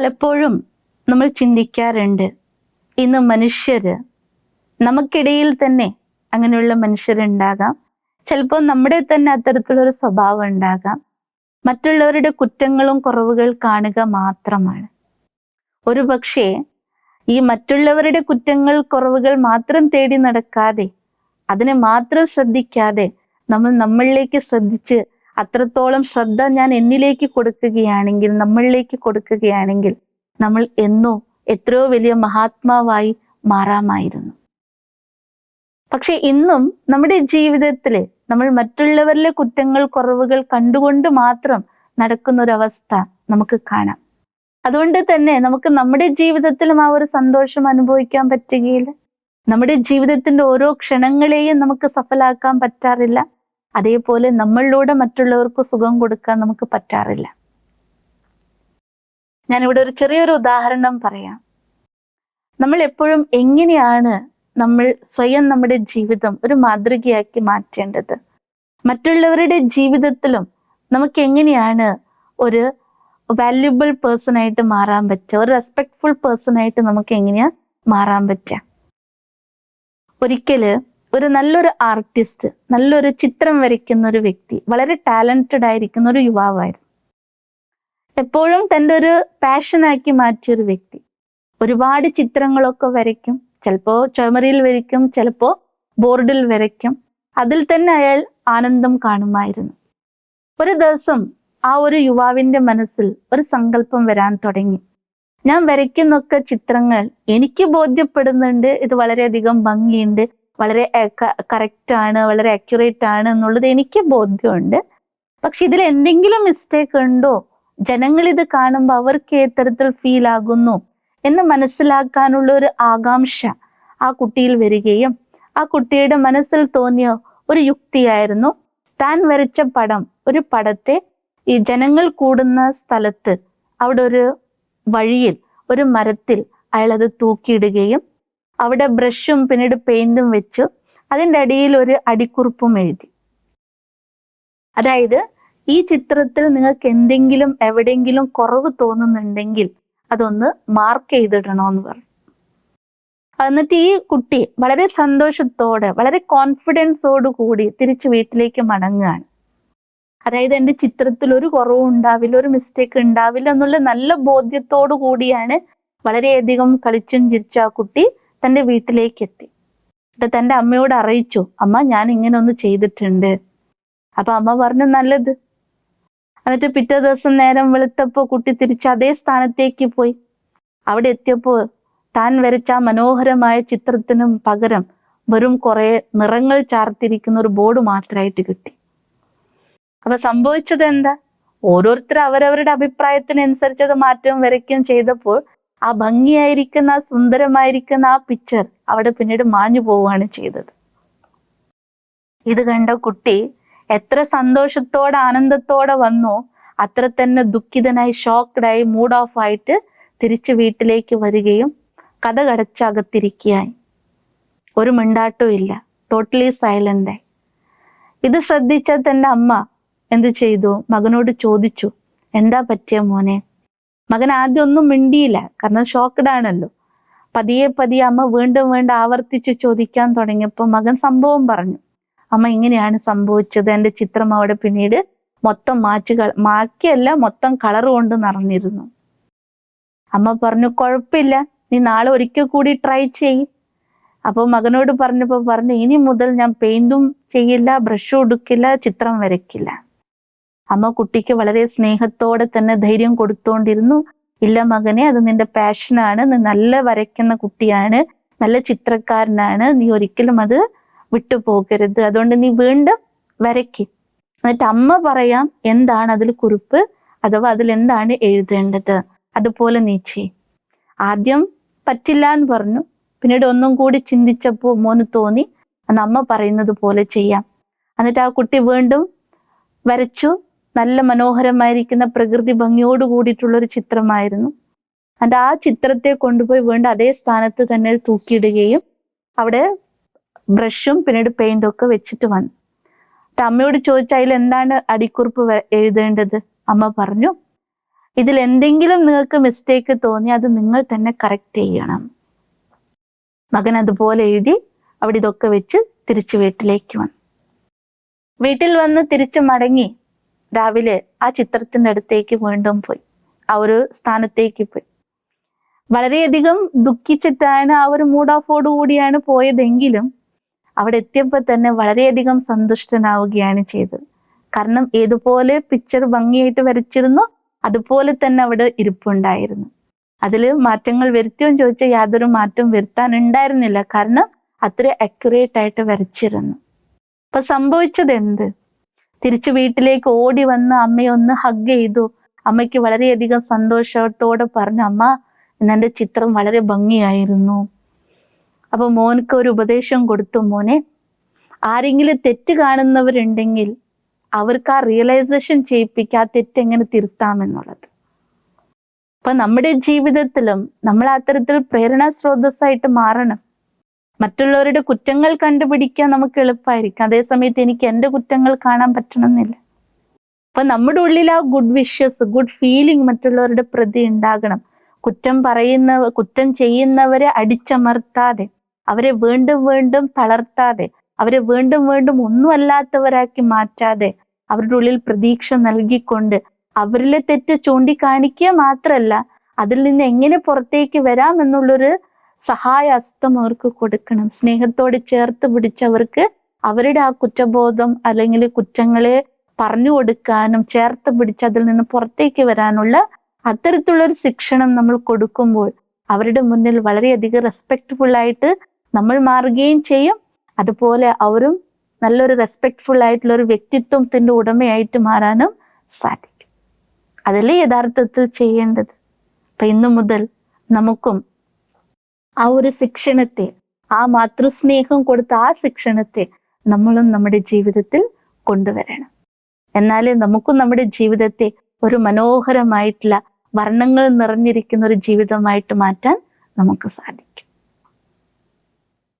പലപ്പോഴും നമ്മൾ ചിന്തിക്കാറുണ്ട് ഇന്ന് മനുഷ്യർ നമുക്കിടയിൽ തന്നെ അങ്ങനെയുള്ള മനുഷ്യരുണ്ടാകാം. ചിലപ്പോൾ നമ്മുടെ തന്നെ അത്തരത്തിലൊരു സ്വഭാവം ഉണ്ടാകാം. മറ്റുള്ളവരുടെ കുറ്റങ്ങളും കുറവുകൾ കാണുക മാത്രമാണ്. ഒരു പക്ഷേ ഈ മറ്റുള്ളവരുടെ കുറ്റങ്ങൾ കുറവുകൾ മാത്രം തേടി നടക്കാതെ അതിനെ മാത്രം ശ്രദ്ധിക്കാതെ നമ്മൾ നമ്മളിലേക്ക് ശ്രദ്ധിച്ച് അത്രത്തോളം ശ്രദ്ധ ഞാൻ എന്നിലേക്ക് കൊടുക്കുകയാണെങ്കിൽ നമ്മളിലേക്ക് കൊടുക്കുകയാണെങ്കിൽ നമ്മൾ എന്നോ എത്രയോ വലിയ മഹാത്മാവായി മാറാമായിരുന്നു. പക്ഷെ ഇന്നും നമ്മുടെ ജീവിതത്തിൽ നമ്മൾ മറ്റുള്ളവരിലെ കുറ്റങ്ങൾ കുറവുകൾ കണ്ടുകൊണ്ട് മാത്രം നടക്കുന്ന ഒരു അവസ്ഥ നമുക്ക് കാണാം. അതുകൊണ്ട് തന്നെ നമുക്ക് നമ്മുടെ ജീവിതത്തിലും ആ ഒരു സന്തോഷം അനുഭവിക്കാൻ പറ്റുകയില്ല. നമ്മുടെ ജീവിതത്തിന്റെ ഓരോ ക്ഷണങ്ങളെയും നമുക്ക് സഫലാക്കാൻ പറ്റാറില്ല. അതേപോലെ നമ്മളിലൂടെ മറ്റുള്ളവർക്ക് സുഖം കൊടുക്കാൻ നമുക്ക് പറ്റാറില്ല. ഞാനിവിടെ ഒരു ചെറിയൊരു ഉദാഹരണം പറയാം. നമ്മൾ എപ്പോഴും എങ്ങനെയാണ് നമ്മൾ സ്വയം നമ്മുടെ ജീവിതം ഒരു മാതൃകയാക്കി മാറ്റേണ്ടത്? മറ്റുള്ളവരുടെ ജീവിതത്തിലും നമുക്ക് എങ്ങനെയാണ് ഒരു വാല്യുബിൾ പേഴ്സൺ ആയിട്ട് മാറാൻ പറ്റുക? ഒരു റെസ്പെക്ട്ഫുൾ പേഴ്സൺ ആയിട്ട് നമുക്ക് എങ്ങനെയാ മാറാൻ പറ്റുക? ഒരിക്കൽ ഒരു നല്ലൊരു ആർട്ടിസ്റ്റ് നല്ലൊരു ചിത്രം വരയ്ക്കുന്ന ഒരു വ്യക്തി വളരെ ടാലന്റഡ് ആയിരിക്കുന്ന ഒരു യുവാവായിരുന്നു. എപ്പോഴും തന്റെ ഒരു പാഷനാക്കി മാറ്റിയ ഒരു വ്യക്തി. ഒരുപാട് ചിത്രങ്ങളൊക്കെ വരയ്ക്കും ചിലപ്പോ ചുമരിൽ വരയ്ക്കും ചിലപ്പോ ബോർഡിൽ വരയ്ക്കും. അതിൽ തന്നെ അയാൾ ആനന്ദം കാണുമായിരുന്നു. ഒരു ദിവസം ആ ഒരു യുവാവിന്റെ മനസ്സിൽ ഒരു സങ്കല്പം വരാൻ തുടങ്ങി. ഞാൻ വരയ്ക്കുന്നൊക്കെ ചിത്രങ്ങൾ എനിക്ക് ബോധ്യപ്പെടുന്നുണ്ട് ഇത് വളരെയധികം ഭംഗിയുണ്ട് വളരെ കറക്റ്റ് ആണ് വളരെ അക്യുറേറ്റ് ആണ് എന്നുള്ളത് എനിക്ക് ബോധ്യമുണ്ട്. പക്ഷെ ഇതിൽ എന്തെങ്കിലും മിസ്റ്റേക്ക് ഉണ്ടോ? ജനങ്ങൾ ഇത് കാണുമ്പോൾ അവർക്ക് ഏത്തരത്തിൽ ഫീൽ ആകുന്നു എന്ന് മനസ്സിലാക്കാനുള്ള ഒരു ആകാംക്ഷ ആ കുട്ടിയിൽ വരികയും ആ കുട്ടിയുടെ മനസ്സിൽ തോന്നിയ ഒരു യുക്തിയായിരുന്നു താൻ വരച്ച പടം. ഒരു പടത്തെ ഈ ജനങ്ങൾ കൂടുന്ന സ്ഥലത്ത് അവിടെ ഒരു വഴിയിൽ ഒരു മരത്തിൽ അയാൾ അത് തൂക്കിയിടുകയും അവിടെ ബ്രഷും പിന്നീട് പെയിന്റും വെച്ചു അതിന്റെ അടിയിൽ ഒരു അടിക്കുറിപ്പും എഴുതി. അതായത് ഈ ചിത്രത്തിൽ നിങ്ങൾക്ക് എന്തെങ്കിലും എവിടെയെങ്കിലും കുറവ് തോന്നുന്നുണ്ടെങ്കിൽ അതൊന്ന് മാർക്ക് ചെയ്തിടണമെന്ന് പറഞ്ഞു. എന്നിട്ട് ഈ കുട്ടി വളരെ സന്തോഷത്തോടെ വളരെ കോൺഫിഡൻസോട് കൂടി തിരിച്ച് വീട്ടിലേക്ക് മടങ്ങുകയാണ്. അതായത് എന്റെ ചിത്രത്തിൽ ഒരു കുറവും ഉണ്ടാവില്ല ഒരു മിസ്റ്റേക്ക് ഉണ്ടാവില്ല എന്നുള്ള നല്ല ബോധ്യത്തോടു കൂടിയാണ് വളരെയധികം കളിച്ചും ചിരിച്ച ആ കുട്ടി തന്റെ വീട്ടിലേക്ക് എത്തി എന്നിട്ട് തന്റെ അമ്മയോട് അറിയിച്ചു അമ്മ ഞാൻ ഇങ്ങനെ ഒന്ന് ചെയ്തിട്ടുണ്ട്. അപ്പൊ അമ്മ പറഞ്ഞു നല്ലത്. എന്നിട്ട് പിറ്റേ ദിവസം നേരം വെളുത്തപ്പോ കുട്ടി തിരിച്ച് അതേ സ്ഥാനത്തേക്ക് പോയി. അവിടെ എത്തിയപ്പോ താൻ വരച്ച മനോഹരമായ ചിത്രത്തിനും പകരം വെറും കുറെ നിറങ്ങൾ ചാർത്തിരിക്കുന്ന ഒരു ബോർഡ് മാത്രമായിട്ട് കിട്ടി. അപ്പൊ സംഭവിച്ചത് എന്താ? ഓരോരുത്തർ അവരവരുടെ അഭിപ്രായത്തിനനുസരിച്ച് അത് മാറ്റവും വരയ്ക്കുകയും ചെയ്തപ്പോൾ ആ ഭംഗിയായിരിക്കുന്ന ആ സുന്ദരമായിരിക്കുന്ന ആ പിക്ചർ അവിടെ പിന്നീട് മാഞ്ഞു പോവുകയാണ് ചെയ്തത്. ഇത് കണ്ട കുട്ടി എത്ര സന്തോഷത്തോടെ ആനന്ദത്തോടെ വന്നോ അത്ര തന്നെ ദുഃഖിതനായി ഷോക്ക്ഡായി മൂഡ് ഓഫ് ആയിട്ട് തിരിച്ച് വീട്ടിലേക്ക് വരികയും കഥ കടച്ചകത്തിരിക്കുകയായി. ഒരു മിണ്ടാട്ടവും ഇല്ല. ടോട്ടലി സൈലന്റായി ഇത് ശ്രദ്ധിച്ച തന്റെ അമ്മ എന്ത് ചെയ്തു? മകനോട് ചോദിച്ചു എന്താ പറ്റിയ മോനെ? മകൻ ആദ്യം ഒന്നും മിണ്ടിയില്ല. കാരണം ഷോക്ക്ഡ് ആണല്ലോ. പതിയെ പതിയെ അമ്മ വീണ്ടും വീണ്ടും ആവർത്തിച്ച് ചോദിക്കാൻ തുടങ്ങിയപ്പോൾ മകൻ സംഭവം പറഞ്ഞു. അമ്മ ഇങ്ങനെയാണ് സംഭവിച്ചത്. എന്റെ ചിത്രം അവിടെ പിന്നീട് മൊത്തം മാച്ച് മാക്കിയല്ല മൊത്തം കളർ കൊണ്ട് നിറഞ്ഞിരുന്നു. അമ്മ പറഞ്ഞു കുഴപ്പമില്ല. നീ നാളെ ഒരിക്കൽ കൂടി ട്രൈ ചെയ്യും. അപ്പോൾ മകനോട് പറഞ്ഞപ്പോൾ പറഞ്ഞു ഇനി മുതൽ ഞാൻ പെയിന്റും ചെയ്യില്ല ബ്രഷും എടുക്കില്ല ചിത്രം വരയ്ക്കില്ല. അമ്മ കുട്ടിക്ക് വളരെ സ്നേഹത്തോടെ തന്നെ ധൈര്യം കൊടുത്തോണ്ടിരുന്നു. ഇല്ല മകനെ അത് നിന്റെ പാഷനാണ് നീ നല്ല വരയ്ക്കുന്ന കുട്ടിയാണ്. നല്ല ചിത്രക്കാരനാണ്. നീ ഒരിക്കലും അത് വിട്ടുപോകരുത്. അതുകൊണ്ട് നീ വീണ്ടും വരയ്ക്ക്. എന്നിട്ട് അമ്മ പറയാം എന്താണ് അതിൽ കുറിപ്പ്? അഥവാ അതിൽ എന്താണ് എഴുതേണ്ടത്? അതുപോലെ നീ ചെയ്. ആദ്യം പറ്റില്ല എന്ന് പറഞ്ഞു. പിന്നീട് ഒന്നും കൂടി ചിന്തിച്ചപ്പോൾ മോന് തോന്നി. അന്ന് അമ്മ പറയുന്നത് പോലെ ചെയ്യാം. എന്നിട്ട് ആ കുട്ടി വീണ്ടും വരച്ചു. നല്ല മനോഹരമായിരിക്കുന്ന പ്രകൃതി ഭംഗിയോട് കൂടിയിട്ടുള്ള ഒരു ചിത്രമായിരുന്നു. അത് ആ ചിത്രത്തെ കൊണ്ടുപോയി വീണ്ടും അതേ സ്ഥാനത്ത് തന്നെ തൂക്കിയിടുകയും അവിടെ ബ്രഷും പിന്നീട് പെയിന്റും ഒക്കെ വെച്ചിട്ട് വന്നു. അമ്മയോട് ചോദിച്ച അതിൽ എന്താണ് അടിക്കുറിപ്പ് എഴുതേണ്ടത്? അമ്മ പറഞ്ഞു ഇതിൽ എന്തെങ്കിലും നിങ്ങൾക്ക് മിസ്റ്റേക്ക് തോന്നി അത് നിങ്ങൾ തന്നെ കറക്റ്റ് ചെയ്യണം. മകൻ അതുപോലെ എഴുതി അവിടെ ഇതൊക്കെ വെച്ച് തിരിച്ചു വീട്ടിലേക്ക് വന്നു. വീട്ടിൽ വന്ന് തിരിച്ചു മടങ്ങി രാവിലെ ആ ചിത്രത്തിന്റെ അടുത്തേക്ക് വീണ്ടും പോയി. ആ ഒരു സ്ഥാനത്തേക്ക് പോയി. വളരെയധികം ദുഃഖിച്ചിട്ടാണ് ആ ഒരു മൂഡ് ഓഫോട് കൂടിയാണ് പോയതെങ്കിലും അവിടെ എത്തിയപ്പോൾ തന്നെ വളരെയധികം സന്തുഷ്ടനാവുകയാണ് ചെയ്തത്. കാരണം ഏതുപോലെ പിക്ചർ ഭംഗിയായിട്ട് വരച്ചിരുന്നു അതുപോലെ തന്നെ അവിടെ ഇരിപ്പുണ്ടായിരുന്നു. അതിൽ മാറ്റങ്ങൾ വരുത്തിയോ ചോദിച്ചാൽ യാതൊരു മാറ്റവും വരുത്താൻ ഉണ്ടായിരുന്നില്ല കാരണം അത്ര അക്യുറേറ്റ് ആയിട്ട് വരച്ചിരുന്നു. അപ്പൊ സംഭവിച്ചത് എന്ത് തിരിച്ചു വീട്ടിലേക്ക് ഓടി വന്ന് അമ്മയെ ഒന്ന് ഹഗ് ചെയ്തു. അമ്മയ്ക്ക് വളരെയധികം സന്തോഷത്തോടെ പറഞ്ഞു അമ്മ ഇന്നെന്റെ ചിത്രം വളരെ ഭംഗിയായിരുന്നു. അപ്പൊ മോനക്ക് ഒരു ഉപദേശം കൊടുത്തു മോനെ ആരെങ്കിലും തെറ്റ് കാണുന്നവരുണ്ടെങ്കിൽ അവർക്ക് ആ റിയലൈസേഷൻ ചെയ്യിപ്പിക്കുക ആ തെറ്റ് എങ്ങനെ തിരുത്താമെന്നുള്ളത് അപ്പൊ നമ്മുടെ ജീവിതത്തിലും നമ്മൾ അത്തരത്തിൽ പ്രേരണാ സ്രോതസ്സായിട്ട് മാറണം. മറ്റുള്ളവരുടെ കുറ്റങ്ങൾ കണ്ടുപിടിക്കാൻ നമുക്ക് എളുപ്പമായിരിക്കും അതേസമയത്ത് എനിക്ക് എന്റെ കുറ്റങ്ങൾ കാണാൻ പറ്റണമെന്നില്ല. അപ്പൊ നമ്മുടെ ഉള്ളിൽ ആ ഗുഡ് വിഷസ് ഗുഡ് ഫീലിംഗ് മറ്റുള്ളവരുടെ പ്രതി ഉണ്ടാകണം. കുറ്റം പറയുന്ന കുറ്റം ചെയ്യുന്നവരെ അടിച്ചമർത്താതെ അവരെ വീണ്ടും വീണ്ടും തളർത്താതെ അവരെ വീണ്ടും വീണ്ടും ഒന്നുമല്ലാത്തവരാക്കി മാറ്റാതെ അവരുടെ ഉള്ളിൽ പ്രതീക്ഷ നൽകിക്കൊണ്ട് അവരിലെ തെറ്റ് ചൂണ്ടിക്കാണിക്കുക മാത്രമല്ല അതിൽ നിന്ന് എങ്ങനെ പുറത്തേക്ക് വരാം എന്നുള്ളൊരു സഹായ അസ്തം അവർക്ക് കൊടുക്കണം. സ്നേഹത്തോട് ചേർത്ത് പിടിച്ചവർക്ക് അവരുടെ ആ കുറ്റബോധം അല്ലെങ്കിൽ കുറ്റങ്ങളെ പറഞ്ഞു കൊടുക്കാനും ചേർത്ത് പിടിച്ച് അതിൽ നിന്ന് പുറത്തേക്ക് വരാനുള്ള അത്തരത്തിലുള്ള ഒരു ശിക്ഷണം നമ്മൾ കൊടുക്കുമ്പോൾ അവരുടെ മുന്നിൽ വളരെയധികം റെസ്പെക്ട്ഫുൾ ആയിട്ട് നമ്മൾ മാറുകയും ചെയ്യും. അതുപോലെ അവരും നല്ലൊരു റെസ്പെക്ട്ഫുൾ ആയിട്ടുള്ള ഒരു വ്യക്തിത്വത്തിന്റെ ഉടമയായിട്ട് മാറാനും സാധിക്കും. അതല്ലേ യഥാർത്ഥത്തിൽ ചെയ്യേണ്ടത്? അപ്പൊ ഇന്നു മുതൽ നമുക്കും ആ ഒരു ശിക്ഷണത്തെ ആ മാതൃസ്നേഹം കൊടുത്ത ആ ശിക്ഷണത്തെ നമ്മളും നമ്മുടെ ജീവിതത്തിൽ കൊണ്ടുവരണം. എന്നാലേ നമുക്കും നമ്മുടെ ജീവിതത്തെ ഒരു മനോഹരമായിട്ടുള്ള വർണങ്ങൾ നിറഞ്ഞിരിക്കുന്ന ഒരു ജീവിതമായിട്ട് മാറ്റാൻ നമുക്ക് സാധിക്കും.